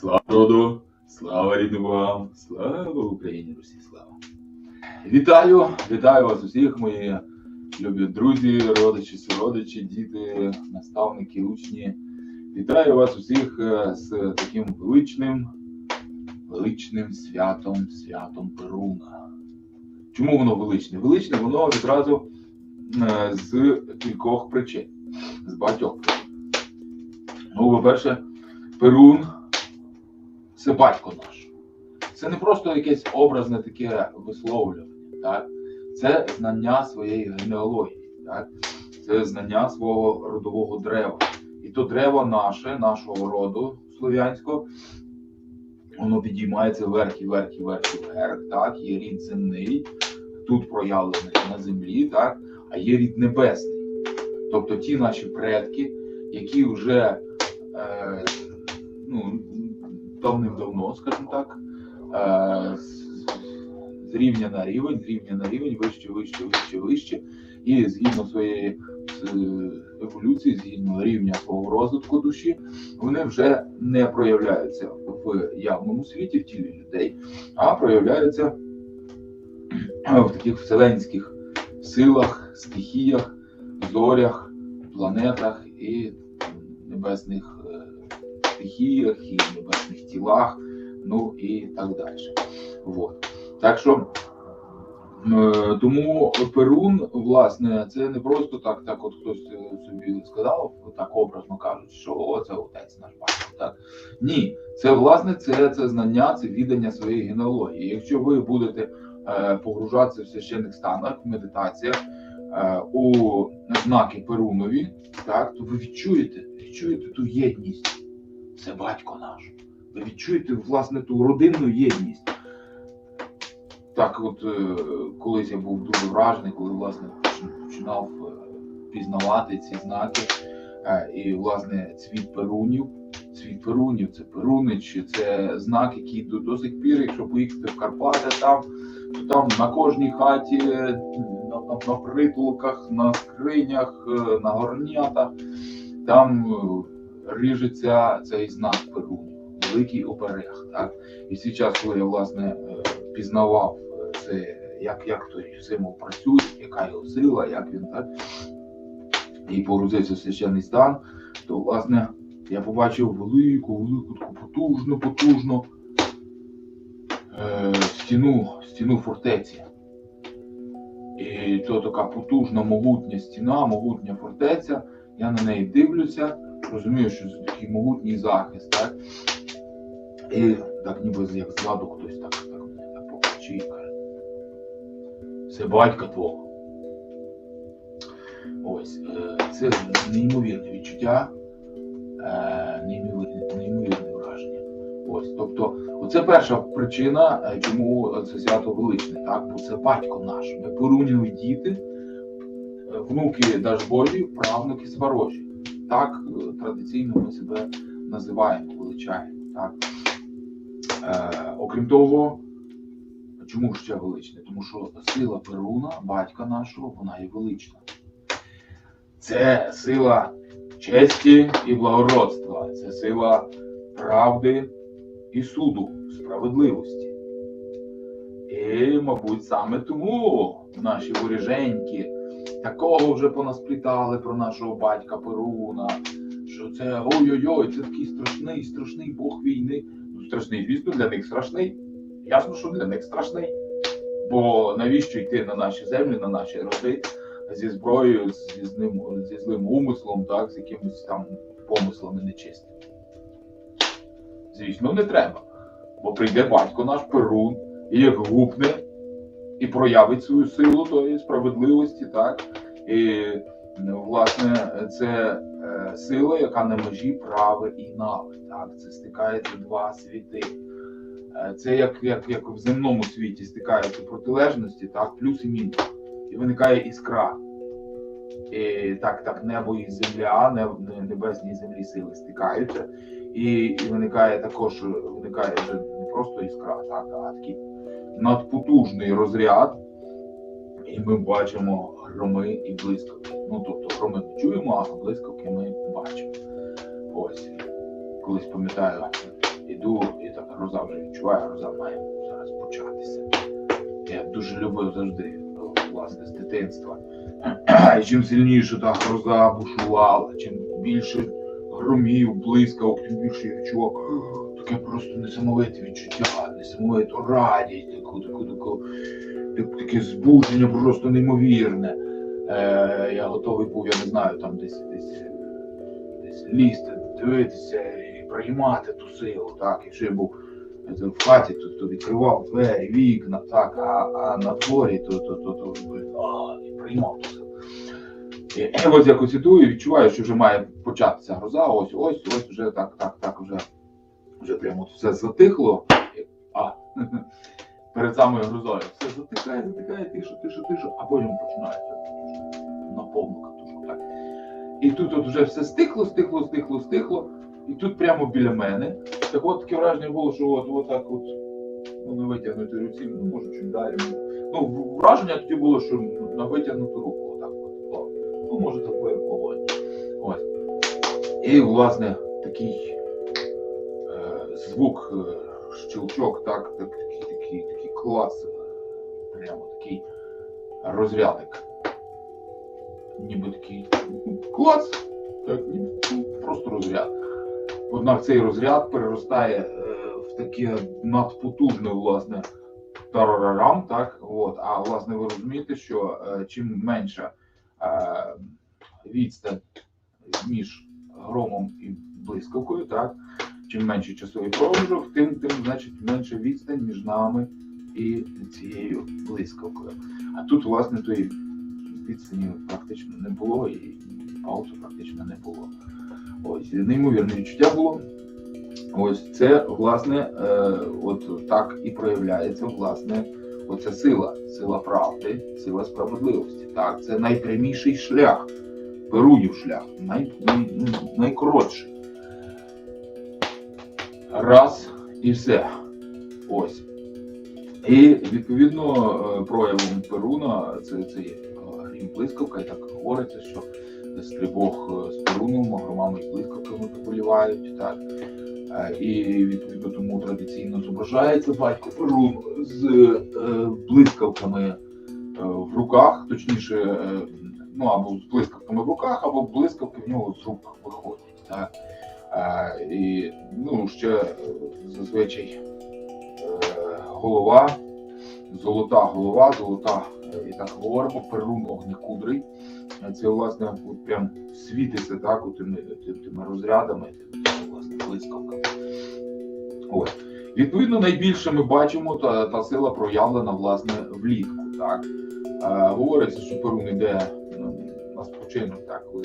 Слава роду, слава рідним вам, слава Україні, Русі, слава. Вітаю, вітаю вас усіх, мої любі друзі, родичі, сородичі, діти, наставники, учні. Вітаю вас усіх е, з таким величним, величним святом, святом Перуна. Чому воно величне? Величне воно відразу е, з кількох причин, з багатьох причин. Ну, по-перше, Перун це батько наш. Це не просто якесь образне таке висловлювання, так? це знання своєї генеалогії, так? це знання свого родового дерева. І то дерево наше, нашого роду слов'янського, воно підіймається вверх і вверх і вверх і вверх. Так? Є рід земний, тут проявлений на землі, так? а є рід небесний. Тобто ті наші предки, які вже е, ну, давним-давно, скажімо так, е, з рівня на рівень, з рівня на рівень, вище, вище, вище, вище. І згідно своєї е, еволюції, згідно рівня свого розвитку душі, вони вже не проявляються в явному світі, в тілі людей, а проявляються в таких вселенських силах, стихіях, зорях, планетах і небесних е, стихіях, і небесних тілах, ну і так далі. Вот. Так що е, тому Перун, власне, це не просто так, так от хтось е, собі сказав, так образно кажуть, що о, це отець наш батько. Так? Ні, це власне це, це знання, це віддання своєї генеалогії. Якщо ви будете е, погружатися в священних станах, в медитаціях е, у знаки Перунові, так, то ви відчуєте, відчуєте ту єдність. Це батько наш. Ви відчуєте власне ту родинну єдність. Так, от е, колись я був дуже вражений, коли власне починав е, пізнавати ці знаки. Е, і, власне, цвіт перунів. Цвіт перунів це перунич, це знак, який до сих пір, якщо поїхати в Карпати, там, то там на кожній хаті, на, на, на притулках, на скринях, на горнятах, там ріжеться цей знак перунів, великий оберег. Так? І час, коли я власне пізнавав це, як як той символ працює, яка його сила, як він так і погрузився в священний стан, то власне я побачив велику, велику таку потужну, потужну е, стіну, стіну фортеці. І то така потужна, могутня стіна, могутня фортеця. Я на неї дивлюся, розумію, що такий могутній захист. так? І так ніби як ззаду хтось так так так покачує і каже. Це батька твого. Ось, е, це неймовірне відчуття, е, неймовірне, враження. Ось, тобто, оце перша причина, е, чому це свято величне, так? Бо це батько наш. Ми поруніві діти, внуки Дажбожі, правнуки Сварожі. Так традиційно ми себе називаємо, величаємо. Так? Е, Окрім того, чому ще величне? Тому що сила Перуна, батька нашого, вона є велична. Це сила честі і благородства, це сила правди і суду, справедливості. І, мабуть, саме тому наші воріженьки такого вже понасплітали про нашого батька Перуна, що це ой-ой-ой, це такий страшний, страшний Бог війни. Ну, страшний, звісно, для них страшний. Ясно, що для них страшний. Бо навіщо йти на наші землі, на наші роди зі зброєю, зі злим, зі злим умислом, так, з якимись там помислами нечистими? Звісно, не треба. Бо прийде батько наш Перун, і як гупне, і проявить свою силу тої справедливості, так? І, власне, це е, сила, яка на межі прави і нави. Так? Це стикається два світи. Е, це як як, як в земному світі стикаються протилежності, так, плюс і мінус. І виникає іскра. І Так так небо і земля, не, небесні і землі сили стикаються. І і виникає також виникає вже просто іскра, такий надпотужний розряд. І ми бачимо громи і блискавки. Ну, тобто громи ми чуємо, а блискавки ми бачимо. Ось. Колись пам'ятаю, іду, і так гроза вже відчуваю, гроза має зараз початися. Я дуже любив завжди, ну, власне, з дитинства. І чим сильніше та гроза бушувала, чим більше громів, блискав, тим більше я відчував «Ах, таке просто несамовите відчуття, несамовиту радість, таку, таку, таку, так- таке збудження просто неймовірне. Е, я готовий був, я не знаю, там десь десь, десь лізти, дивитися і приймати ту силу. Так, якщо я був в хаті, то, то відкривав двері, вікна, так, а, а на дворі, то, то, то, то, блин, а, і приймав ту силу. І, ось іду і відчуваю, що вже має початися гроза, ось, ось, ось вже так, так, так, вже, вже прямо все затихло. А, перед самою грозою. Все затихає, затихає, тише, тише, тише, а потім починається на повну катушку. Так. І тут от вже все стихло, стихло, стихло, стихло. І тут прямо біля мене. Так от таке враження було, що от, от так от ну, на витягнутій руці, ну може чуть далі. Ну, враження тоді було, що на витягнуту руку отак от. Ну, може такої колоні. Ось. І, власне, такий звук, е, щелчок, так, так, такий, такий, такий клас, е, прямо такий розрядик. Ніби такий клац, так, просто розряд. Однак цей розряд переростає е, в таке надпотужне, власне, тарарарам, так, от, а власне ви розумієте, що чим менша відстань між громом і блискавкою, так, чим менший часовий проміжок, тим, тим значить менша відстань між нами і цією блискавкою. А тут, власне, тої відстані практично не було і паузу практично не було. Ось неймовірне відчуття було. Ось це, власне, е, от так і проявляється, власне, оця сила, сила правди, сила справедливості. Так, це найпряміший шлях, Перунів шлях, най, най, ну, найкоротший. Раз і все. Ось. І відповідно е, проявом Перуна це, це є е, грім блискавка, і так говориться, що стрибок е, з Перуном, громами і блискавками поболівають. Так. І відповідно тому традиційно зображається батько Перун з блискавками в руках, точніше, ну або з блискавками в руках, або блискавки в нього з рук виходять. Так. Е, І ну, ще е, зазвичай е, голова, золота голова, золота, е, і так говоримо, перун огнекудрий. Це власне от прям світиться так, от тими, тими, розрядами, тими, власне, блискавками. Відповідно, найбільше ми бачимо та, та сила проявлена власне влітку. Так? Е, говориться, що перун йде на спочинок, так, коли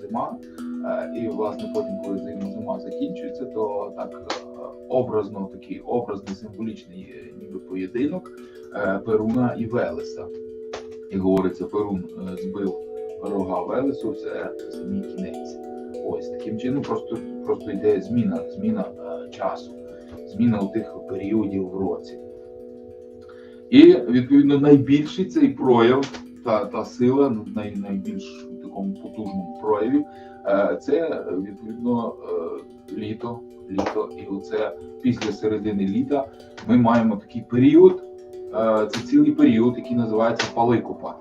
зима. Е, І, власне, потім, коли зима, закінчується, то так е, образно, такий образний символічний е, ніби поєдинок Перуна і Велеса. І говориться, Перун збив рога Велесу, це зимі кінець. Ось таким чином просто, просто йде зміна, зміна часу, зміна у тих періодів в році. І відповідно найбільший цей прояв, та, та сила, най, найбільш такому потужному прояві, е, це відповідно е, літо. Літо, і оце після середини літа ми маємо такий період. е, Це цілий період, який називається паликопа.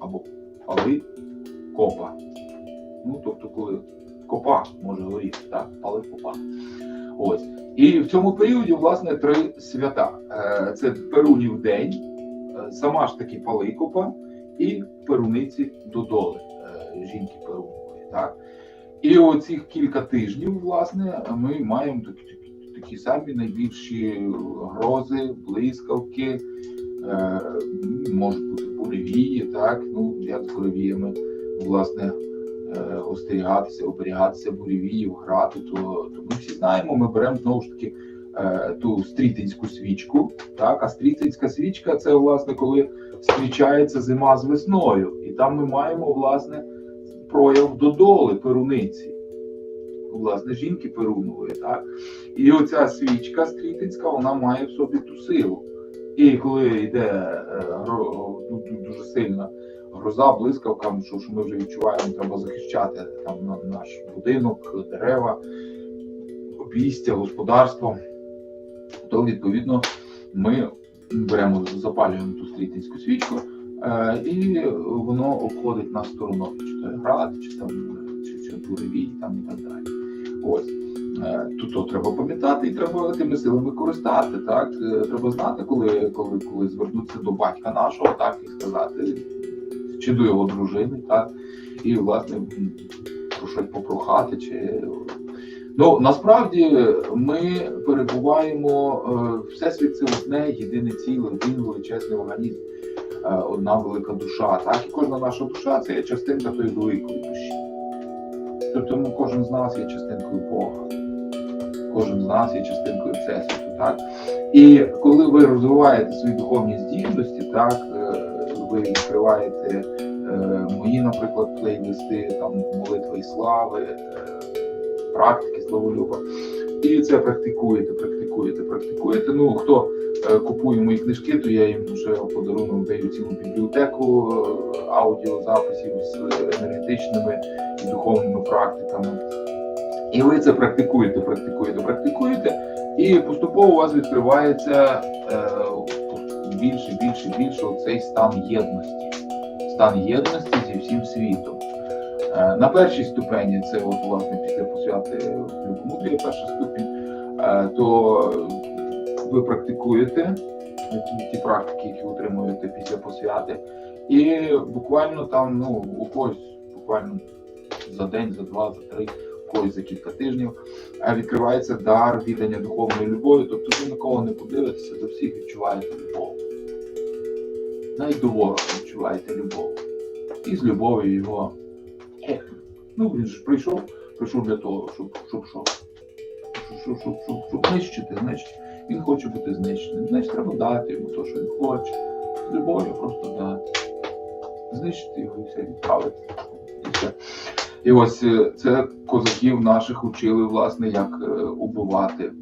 Або паликопа. Ну, тобто, коли копа може горіти, так? Паликопа. Ось. І в цьому періоді, власне, три свята: це Перунів день, сама ж таки Паликопа і Перуниці Додоли, е, жінки Перунової. Так? І оцих кілька тижнів, власне, ми маємо такі, такі, такі самі найбільші грози, блискавки, е, можуть бути буревії, так, ну, як з буревіями, власне, е, остерігатися, оберігатися буревіїв, грати, то, то ми всі знаємо, ми беремо знову ж таки ту стрітинську свічку. Так, а стрітинська свічка це власне коли зустрічається зима з весною, і там ми маємо власне прояв додоли перуниці, власне, жінки Перунової. Так? І оця свічка стрітинська, вона має в собі ту силу. І коли йде е, ну, дуже сильна гроза, блискавка, що, що ми вже відчуваємо, треба захищати там наш будинок, дерева, обійстя, господарство, то відповідно ми беремо, запалюємо ту стрітинську свічку, е, і воно обходить нас стороною, чи то град, чи там чи, чи буревій, там і так далі. Ось. Е, Тут то треба пам'ятати і треба тими силами користати. Так? Е, Треба знати, коли, коли, коли звернутися до батька нашого, так, і сказати, чи до його дружини, так, і, власне, про щось попрохати. Чи... Ну, насправді ми перебуваємо, е, всесвіт це одне, єдине ціле, один величезний організм, е, одна велика душа. Так? І кожна наша душа це є частинка тої великої душі. Тобто ну, кожен з нас є частинкою Бога, кожен з нас є частинкою Всесвіту. Так? І коли ви розвиваєте свої духовні здібності, так, е, ви відкриваєте мої, наприклад, плейлисти, там молитви і слави, практики славолюба. І це практикуєте, практикуєте, практикуєте. Ну, хто е, купує мої книжки, то я їм вже подарунок даю цілу бібліотеку е, аудіозаписів з енергетичними і духовними практиками. І ви це практикуєте, практикуєте, практикуєте, і поступово у вас відкривається е, більше, більше, більше цей стан єдності, стан єдності зі всім світом. Е, На першій ступені це от, власне після посвяти любомудрія, перша ступінь, е, то ви практикуєте ті, ті практики, які отримуєте після посвяти, і буквально там, ну, у когось буквально за день, за два, за три, у когось за кілька тижнів е, відкривається дар віддання духовної любові. Тобто ви нікого не подивитеся, до всіх відчуваєте любов. Навіть до ворога відчуваєте любов. І з любов'ю його. Ну він ж прийшов, прийшов для того, щоб щоб що? Щоб, щоб, щоб, щоб, знищити, значить він хоче бути знищеним. Значить, треба дати йому те, що він хоче. З любов'ю просто дати. Знищити його і все відправити. І все. І ось е, це козаків наших учили, власне, як е, убивати,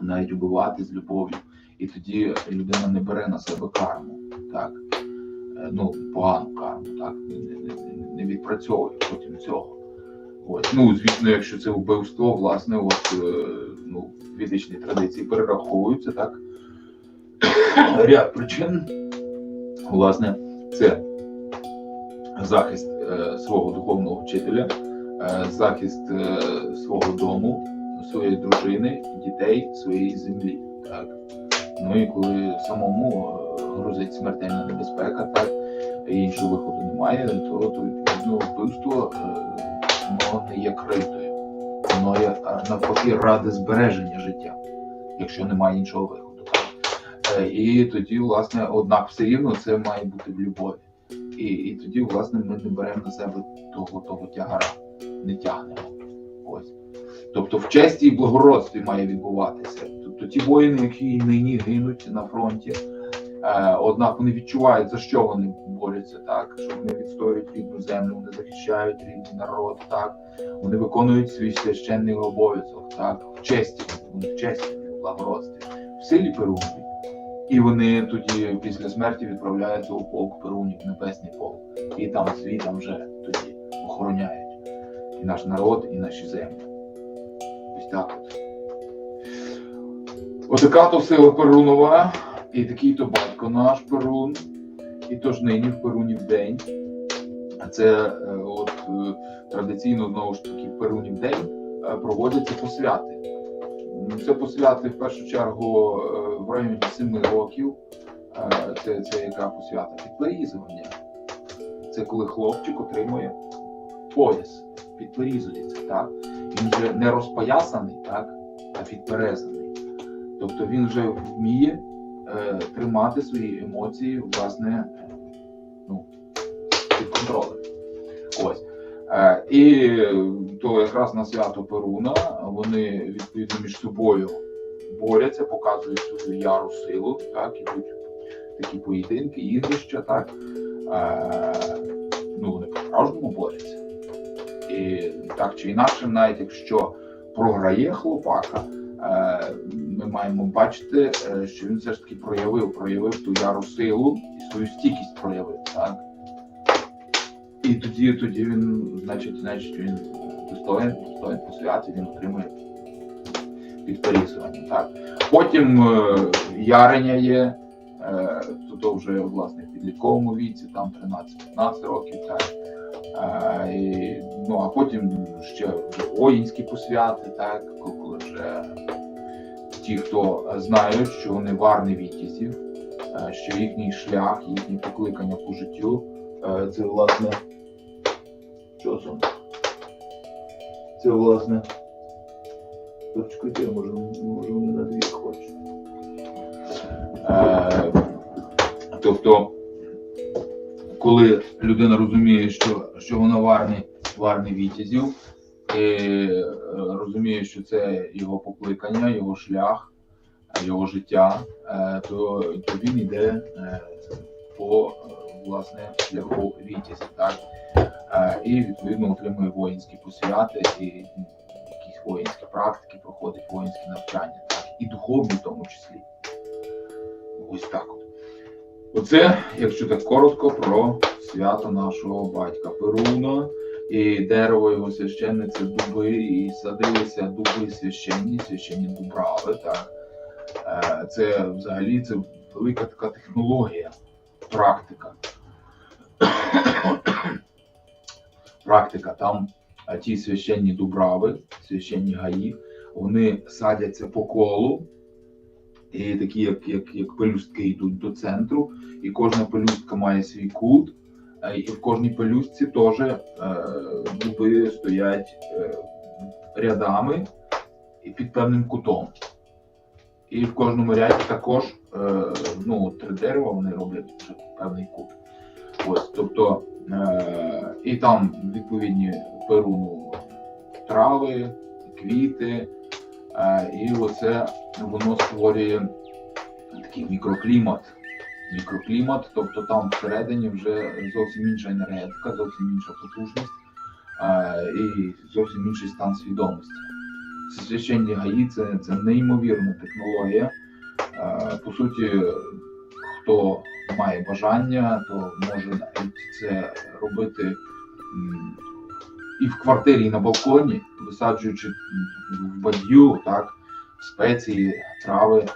навіть убивати з любов'ю. І тоді людина не бере на себе карму, так? Е, Ну, погану карму, так? Не, не, не, не відпрацьовує потім цього. Ось. Ну, звісно, якщо це вбивство, власне, от, е, ну, ведичній традиції перераховуються, так? Ряд причин, власне, це захист е, свого духовного вчителя, е, захист е, свого дому, своєї дружини, дітей, своєї землі. Так? Ну і коли самому е, грозить смертельна небезпека, так, і іншого виходу немає, то, то відповідно вбивство воно не є критою. Воно є навпаки ради збереження життя, якщо немає іншого виходу. Е, І тоді, власне, однак все рівно це має бути в любові. І, і тоді, власне, ми не беремо на себе того, того тягара, не тягнемо. Ось. Тобто в честі і благородстві має відбуватися. Тобто ті воїни, які нині гинуть на фронті, однак вони відчувають, за що вони борються, так, що вони відстоюють рідну землю, вони захищають рідний народ, так, вони виконують свій священний обов'язок, так, в честі, вони в честі, в благородстві, в силі перуни. І вони тоді після смерті відправляються у полк Перунів, небесний полк. І там світом вже тоді охороняють і наш народ, і наші землі. Ось так от. Отака то сила Перунова, і такий то батько наш Перун, і то ж нині в Перунів день. А це е, от е, традиційно знову ж таки в Перунів день е, проводяться посвяти. Це посвяти в першу чергу в районі 7 років. Це, це яка посвята підперізування. Це коли хлопчик отримує пояс, підперізується, так? Він вже не розпоясаний, так, а підперезаний. Тобто він вже вміє е, тримати свої емоції, власне, е, ну, під контролем. Ось. Е, і то якраз на свято Перуна вони відповідно між собою борються, показують свою яру силу, так, ідуть такі поєдинки, ігрища, так. Ну, вони по-справжньому борються. І так чи інакше, навіть якщо програє хлопака, ми маємо бачити, е, що він все ж таки проявив, проявив ту яру силу і свою стійкість проявив. Так? І тоді, тоді він, значить, значить, він достоин, достоин посвяти, він отримує підперісування. Так. Потім е, ярення є, е, то, то вже власне в підлітковому віці, там 13-15 років. Так. Е, і, ну, а потім ще воїнські посвяти, так, коли вже ті, хто знають, що вони варні вітязів, е, що їхній шлях, їхнє покликання по життю е, це власне. Що це? Це власне. Почекайте, може, може вони на дві хочуть. Е, тобто, коли людина розуміє, що, що вона варний, варний вітязів, і е, розуміє, що це його покликання, його шлях, його життя, е, то, то він йде е, по власне шляху вітязя. Так? І відповідно отримує воїнські посвяти і якісь воїнські практики, проходить воїнські навчання, так? і духовні в тому числі. Ось так. Оце, якщо так коротко, про свято нашого батька Перуна. І дерево його священне це дуби, і садилися дуби священні, священні дубрави. Так. Е, Це взагалі це велика така технологія, практика. Практика. Там е, ті священні дубрави, священні гаї, вони садяться по колу, і такі, як, як, як пелюстки йдуть до центру, і кожна пелюстка має свій кут, і в кожній пелюстці теж е, дуби стоять е, рядами і під певним кутом. І в кожному ряді також е, ну, три дерева вони роблять вже певний кут. Ось, тобто, е, і там відповідні перуну трави, квіти, е, і оце воно створює такий мікроклімат. Мікроклімат, тобто там всередині вже зовсім інша енергетика, зовсім інша потужність і зовсім інший стан свідомості. Священні гаї це, це неймовірна технологія. По суті, хто має бажання, то може навіть це робити і в квартирі, і на балконі, висаджуючи в бадью, так, спеції, трави,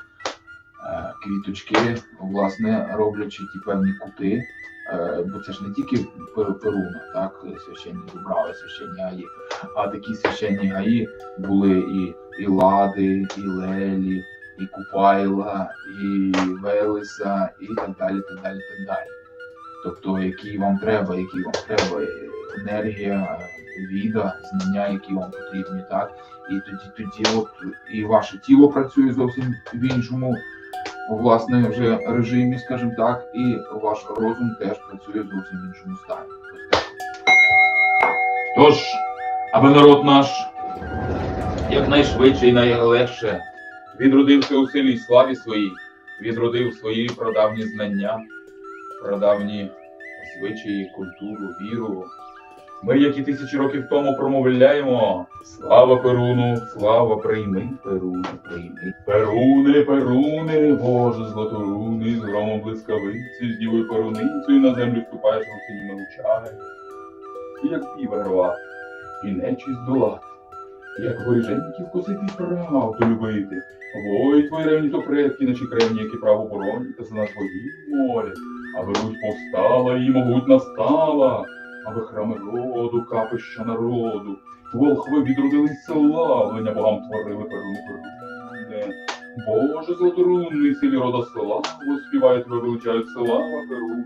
квіточки, власне, роблячи ті певні кути. Е, Бо це ж не тільки перуна, так, священні дубрави, священні гаї, а такі священні гаї були і, і лади, і лелі, і купайла, і велеса, і так далі, так далі, так далі. Тобто, які вам треба, які вам треба е, енергія, віда, знання, які вам потрібні, так? І тоді, тоді от і ваше тіло працює зовсім в іншому, власне, вже режимі, скажімо так, і ваш розум теж працює в зовсім іншому стані. Тож, аби народ наш якнайшвидше і найлегше відродився у силі й славі своїй, відродив свої прадавні знання, прадавні звичаї, культуру, віру. Ми, як і тисячі років тому, промовляємо Слава Перуну, слава прийми, Перуну, прийми. Перуне, Перуне, Боже златоруни, з громом блискавиці, з дівою перуницею на землю ступаєш русині навчає. І як піве рвати, і нечість долати, як воріженьків косити правду любити. Вої твої ревні то предки, наші кревні, які право боронять, та за нас богів молять, аби будь повстала і мабуть, настала, аби храми роду, капища народу, волхви відродились славлення, богам творили перуни. Боже златорунний, силі рода славу, співають, твоє величають слава Перуни.